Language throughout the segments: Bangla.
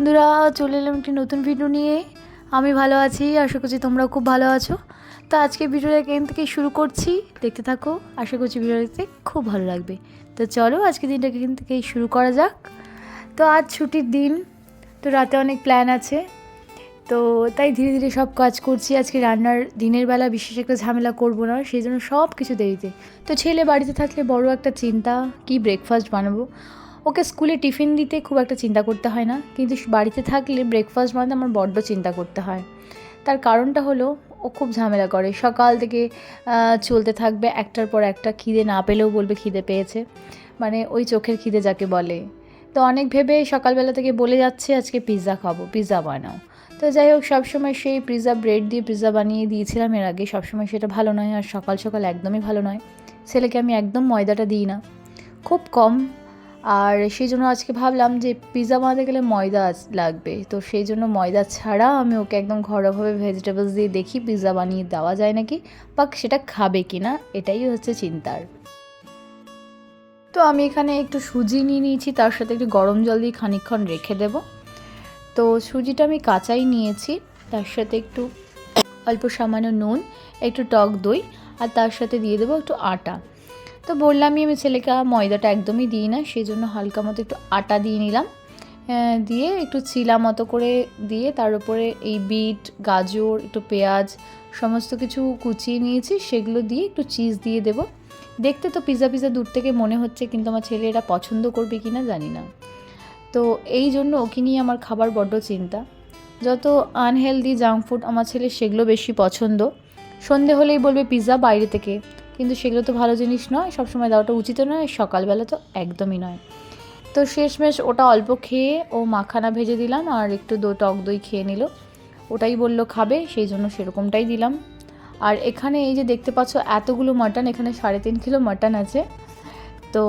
আবার চলে এলাম একটি নতুন ভিডিও নিয়ে। আমি ভালো আছি, আশা করছি তোমরাও খুব ভালো আছো। তো আজকে ভিডিওটা এখান থেকে শুরু করছি। দেখতে থাকো, আশা করছি ভিডিওটা দেখতে খুব ভালো লাগবে। তো চলো আজকে দিনটাকে এখান থেকে শুরু করা যাক। তো আজ ছুটির দিন, তো রাতে অনেক প্ল্যান আছে। তো তাই ধীরে ধীরে সব কাজ করছি। আজকে রান্নার দিনের বেলা বিশেষ একটা ঝামেলা করব না, সেই জন্য সব কিছু দেরিতে। তো ছেলে বাড়িতে থাকলে বড় একটা চিন্তা, কি ব্রেকফাস্ট বানাবো? ওকে স্কুলে টিফিন দিতে খুব একটা চিন্তা করতে হয় না, কিন্তু বাড়িতে থাকলে ব্রেকফাস্ট বানাতে আমার বড্ড চিন্তা করতে হয়। তার কারণটা হলো, ও খুব ঝামেলা করে। সকাল থেকে চলতে থাকবে, একটার পর একটা খিদে না পেলেও বলবে খিদে পেয়েছে। মানে ওই চোখের খিদে যাকে বলে। তো অনেক ভেবে সকালবেলা থেকে বলে যাচ্ছে, আজকে পিৎজা খাব পিৎজা বানাও। তো যাই হোক, সবসময় সেই পিৎজা ব্রেড দিয়ে পিৎজা বানিয়ে দিয়েছিলাম এর আগে। সবসময় সেটা ভালো নয়, আর সকাল সকাল একদমই ভালো নয়। ছেলেকে আমি একদম ময়দাটা দিই না। খুব কম আর সেই জন্য আজকে ভাবলাম যে পিৎজা বানাতে গেলে ময়দা লাগবে। তো সেই জন্য ময়দা ছাড়া আমি ওকে একদম ঘরোয়াভাবে ভেজিটেবলস দিয়ে দেখি পিৎজা বানিয়ে দেওয়া যায় নাকি বা সেটা খাবে কি না এটাই হচ্ছে চিন্তার। তো আমি এখানে একটু সুজি নিয়ে নিয়েছি, তার সাথে একটু গরম জল দিয়ে খানিকক্ষণ রেখে দেব। তো সুজিটা আমি কাঁচাই নিয়েছি, তার সাথে একটু অল্প সামান্য নুন, একটু টক দই, আর তার সাথে দিয়ে দেবো একটু আটা। তো বললামই আমি ছেলেকে ময়দাটা একদমই দিই না সেই জন্য হালকা মতো একটু আটা দিয়ে নিলাম। দিয়ে একটু চিলা মতো করে দিয়ে তার উপরে এই বিট, গাজর, একটু পেঁয়াজ, সমস্ত কিছু কুচিয়ে নিয়েছি, সেগুলো দিয়ে একটু চিজ দিয়ে দেবো। দেখতে তো পিৎজা পিৎজা দূর থেকে মনে হচ্ছে, কিন্তু আমার ছেলে এটা পছন্দ করবে কি না জানি না। তো এই জন্য ওকে নিয়ে আমার খাবার বড্ড চিন্তা। যত আনহেলদি জাঙ্ক ফুড আমার ছেলে সেগুলো বেশি পছন্দ। সন্ধে হলেই বলবে পিৎজা বাইরে থেকে। কিন্তু সেগুলো তো ভালো জিনিস নয়, সবসময় দেওয়াটা উচিত নয়, সকালবেলা তো একদমই নয়। তো শেষমেশ ওটা অল্প খেয়ে ও মাখানা ভেজে দিলাম আর একটু দো টক দই খেয়ে নিল। ওটাই বলল খাবে, সেই জন্য সেরকমটাই দিলাম। আর এখানে এই যে দেখতে পাচ্ছ এতগুলো মাটন, এখানে সাড়ে তিন কিলো মাটন আছে। তো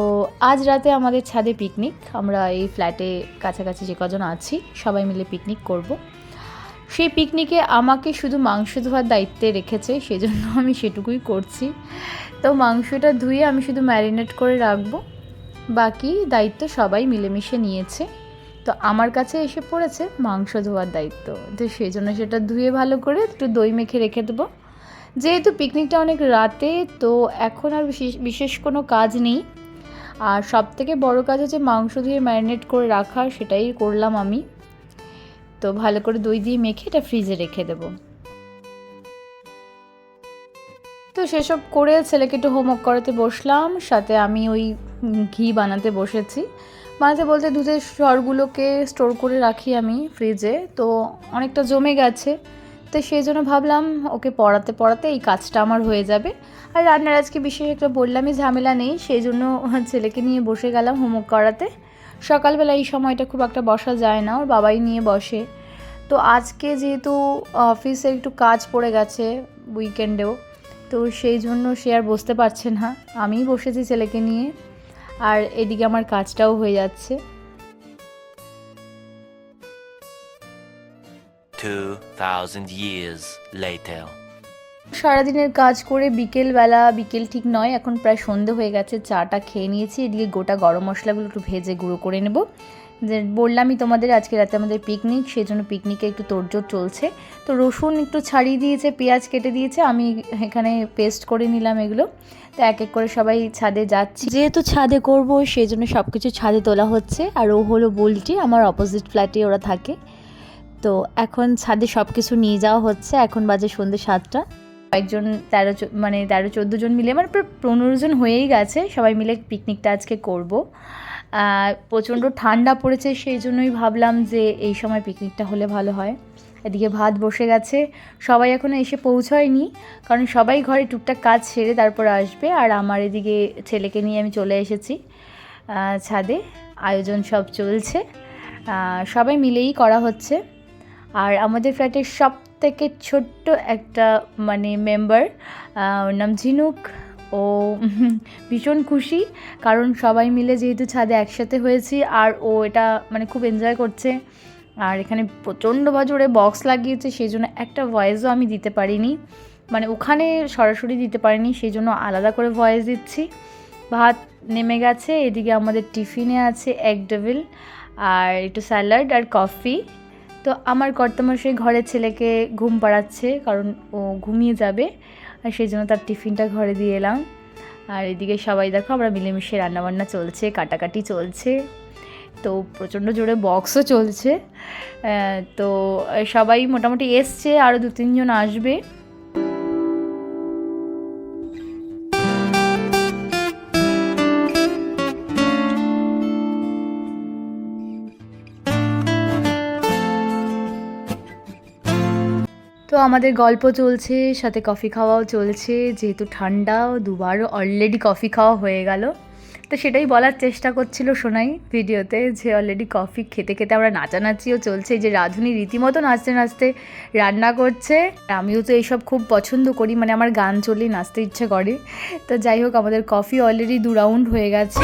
আজ রাতে আমাদের ছাদে পিকনিক আমরা এই ফ্ল্যাটে কাছাকাছি যে কজন আছি, সবাই মিলে পিকনিক করব। সেই পিকনিকে আমাকে শুধু মাংস ধোয়ার দায়িত্বে রেখেছে, সেজন্য আমি সেটুকুই করছি। তো মাংসটা ধুয়ে আমি শুধু ম্যারিনেট করে রাখব, বাকি দায়িত্ব সবাই মিলেমিশে নিয়েছে। তো আমার কাছে এসে পড়েছে মাংস ধোয়ার দায়িত্ব। তো সেই জন্য সেটা ধুয়ে ভালো করে একটু দই মেখে রেখে দেবো। যেহেতু পিকনিকটা অনেক রাতে, তো এখন আর বিশেষ বিশেষ কোনো কাজ নেই। আর সব থেকে বড়ো কাজ হচ্ছে মাংস ধুয়ে ম্যারিনেট করে রাখা, সেটাই করলাম আমি। তো ভালো করে দই দিয়ে মেখে এটা ফ্রিজে রেখে দেবো। তো সেসব করে ছেলেকে একটু হোমওয়ার্ক করাতে বসলাম, সাথে আমি ওই ঘি বানাতে বসেছি। বানাতে বলতে দুধের স্বরগুলোকে স্টোর করে রাখি আমি ফ্রিজে তো অনেকটা জমে গেছে। তো সেই জন্য ভাবলাম ওকে পড়াতে পড়াতে এই কাজটা আমার হয়ে যাবে। আর রান্নার আজকে বিশেষ একটা বললামই ঝামেলা নেই, সেই জন্য ছেলেকে নিয়ে বসে গেলাম হোমওয়ার্ক করাতে। সকালবেলা এই সময়টা খুব একটা বসা যায় না ওর বাবাই নিয়ে বসে। তো আজকে যেহেতু অফিসে একটু কাজ পড়ে গেছে উইকেন্ডেও তো সেই জন্য সে আর বসতে পারছে না। আমিই বসেছি ছেলেকে নিয়ে আর এদিকে আমার কাজটাও হয়ে যাচ্ছে। 2,000 years later. সারাদিনের কাজ করে বিকেলবেলা, বিকেল ঠিক নয়, এখন প্রায় সন্ধে হয়ে গেছে, চাটা খেয়ে নিয়েছি, এদিকে গোটা গরম মশলাগুলো একটু ভেজে গুঁড়ো করে নেব। যে বললামই তোমাদের আজকে রাতে আমাদের পিকনিক সেই জন্য পিকনিকে একটু তোড়জোড় চলছে। তো রসুন একটু ছাড়িয়ে দিয়েছে, পেঁয়াজ কেটে দিয়েছে, আমি এখানে পেস্ট করে নিলাম এগুলো। তো এক এক করে সবাই ছাদে যাচ্ছি। যেহেতু ছাদে করব, সেই জন্য সব কিছু ছাদে তোলা হচ্ছে। আর ও হলো বুলটি, আমার অপোজিট ফ্ল্যাটে ওরা থাকে। তো এখন ছাদে সব কিছু নিয়ে যাওয়া হচ্ছে, এখন বাজে সন্ধ্যে সাতটা। কয়েকজন তেরো মানে তেরো, চোদ্দ জন মিলে মানে পনেরো জন হয়েই গেছে। সবাই মিলে পিকনিকটা আজকে করব। প্রচণ্ড ঠান্ডা পড়েছে, সেই জন্যই ভাবলাম যে এই সময় পিকনিকটা হলে ভালো হয়। এদিকে ভাত বসে গেছে। সবাই এখনও এসে পৌঁছয়নি, কারণ সবাই ঘরে টুকটাক কাজ সেরে তারপর আসবে। আর আমার এদিকে ছেলেকে নিয়ে আমি চলে এসেছি ছাদে। আয়োজন সব চলছে। সবাই মিলেই করা হচ্ছে। আর আমাদের ফ্ল্যাটের সব থেকে ছোট্ট একটা মানে মেম্বার ওর নাম ঝিনুক। ও ভীষণ খুশি, কারণ সবাই মিলে যেহেতু ছাদে একসাথে হয়েছি, আর ও এটা মানে খুব এনজয় করছে। আর এখানে প্রচণ্ড জোরে বক্স লাগিয়েছে সেই জন্য একটা ভয়েসও আমি দিতে পারিনি। মানে ওখানে সরাসরি দিতে পারিনি সেই জন্য আলাদা করে ভয়েস দিচ্ছি। ভাত নেমে গেছে, এদিকে আমাদের টিফিনে আছে এগ ডেভিল আর একটু স্যালাড আর কফি তো আমার কর্তামশাই ঘরের ছেলেকে ঘুম পাড়াচ্ছে, কারণ ও ঘুমিয়ে যাবে। আর সেই জন্য তার টিফিনটা ঘরে দিয়ে এলাম। আর এদিকে সবাই দেখো, আমরা মিলেমিশে রান্নাবান্না চলছে, কাটাকাটি চলছে। তো প্রচণ্ড জোরে বক্সও চলছে। তো সবাই মোটামুটি এসছে আরও দু তিনজন আসবে। তো আমাদের গল্প চলছে, সাথে কফি খাওয়াও চলছে, যেহেতু ঠান্ডা, দুবার অলরেডি কফি খাওয়া হয়ে গেল। তো সেটাই বলার চেষ্টা করছিল সোনাই ভিডিওতে যে অলরেডি কফি খেতে খেতে আমরা নাচানাচিও চলছে যে রাঁধুনি রীতিমতো নাচতে নাচতে রান্না করছে। আমিও তো এইসব খুব পছন্দ করি মানে আমার গান চললেই নাচতে ইচ্ছে করে। তো যাই হোক, আমাদের কফি অলরেডি দু রাউন্ড হয়ে গেছে।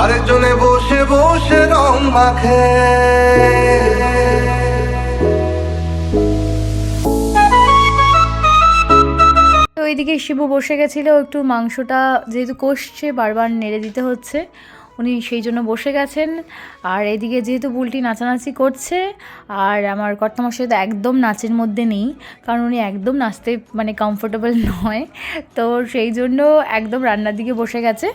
আরেকজনে বসে রং মাখে তো ওইদিকে শিবু বসে গেছিল, একটু মাংসটা যেহেতু কষছে, বারবার নেড়ে দিতে হচ্ছে। উনি সেই জন্য বসে গেছেন। আর এদিকে যেহেতু বুলটি নাচানাচি করছে, আর আমার কর্তামশাই তো একদম নাচের মধ্যে নেই, কারণ উনি একদম নাচতে মানে কমফোর্টেবল নয়। তো সেই জন্য একদম রান্নার দিকে বসে গেছে।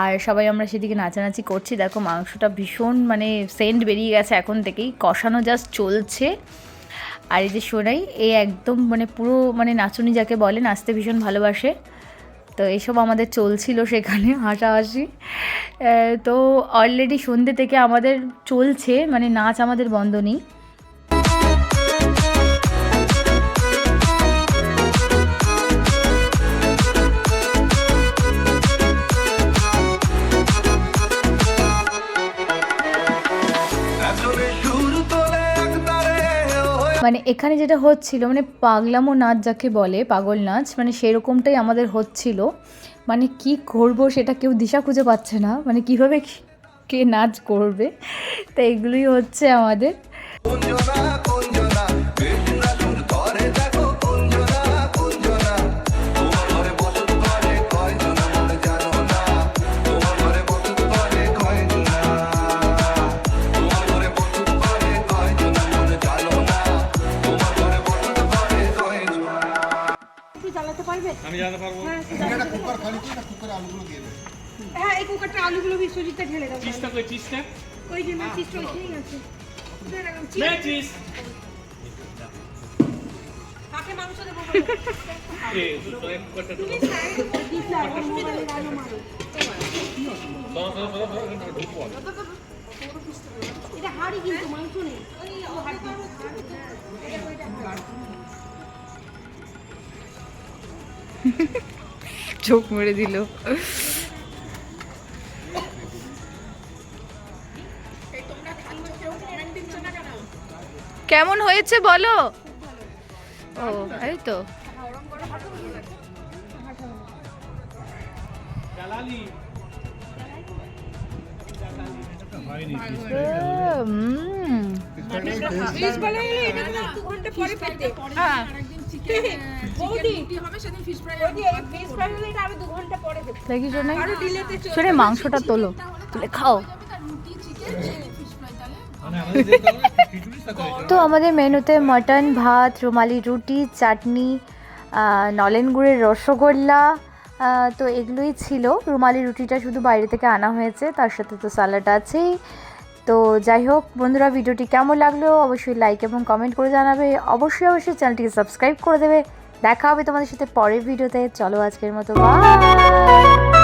আর সবাই আমরা সেদিকে নাচানাচি করছি। দেখো মাংসটা ভীষণ মানে সেন্ট বেরিয়ে গেছে এখন থেকেই, কষানো জাস্ট চলছে। আর এই যে সোনাই এই একদম মানে পুরো মানে নাচুনি যাকে বলে, নাচতে ভীষণ ভালোবাসে। তো এসব আমাদের চলছিল সেখানে হাসাহাসি। তো অলরেডি সন্ধ্যে থেকে আমাদের চলছে মানে নাচ আমাদের বন্ধ নেই। মানে এখানে যেটা হচ্ছিল মানে পাগলামো নাচ যাকে বলে, পাগল নাচ মানে সেরকমটাই আমাদের হচ্ছিল। মানে কি করব সেটা কেউ দিশা খুঁজে পাচ্ছে না। মানে কীভাবে কে নাচ করবে? তা এগুলোই হচ্ছে আমাদের। একটু জ্বালাতে পারবে? আমি জানতে পারব। হ্যাঁ এই কুকারটা আলুগুলো বিশ্বজিৎটা ঢেলে দাও। চিজটা কই চিজটা ওই যে না চিজটা ওইখানেই আছে। দিয়ে মে চিজ কাকে মাংস দেবো এ তো এক কটা তো দিস না ওর মোবাইলে গানও মারো। এটা হাড়ি কিন্তু মাংস নেই। চোখ মেরে দিল। কেমন হয়েছে বলো? ও এই তো। জালালি দেখি মাংসটা তোলো। তুলে খাও। তো আমাদের মেনুতে মটন ভাত রুমালি রুটি চাটনি নলেন গুড়ের রসগোল্লা তো এগুলোই ছিল। রুমালি রুটিটা শুধু বাইরে থেকে আনা হয়েছে তার সাথে তো স্যালাড আছেই। তো যাই হোক, বন্ধুরা, ভিডিওটি কেমন লাগল অবশ্যই লাইক এবং কমেন্ট করে জানাবে। অবশ্যই অবশ্যই চ্যানেলটিকে সাবস্ক্রাইব করে দেবে। দেখা হবে তোমাদের সাথে পরের ভিডিওতে। চলো আজকের মতো বাই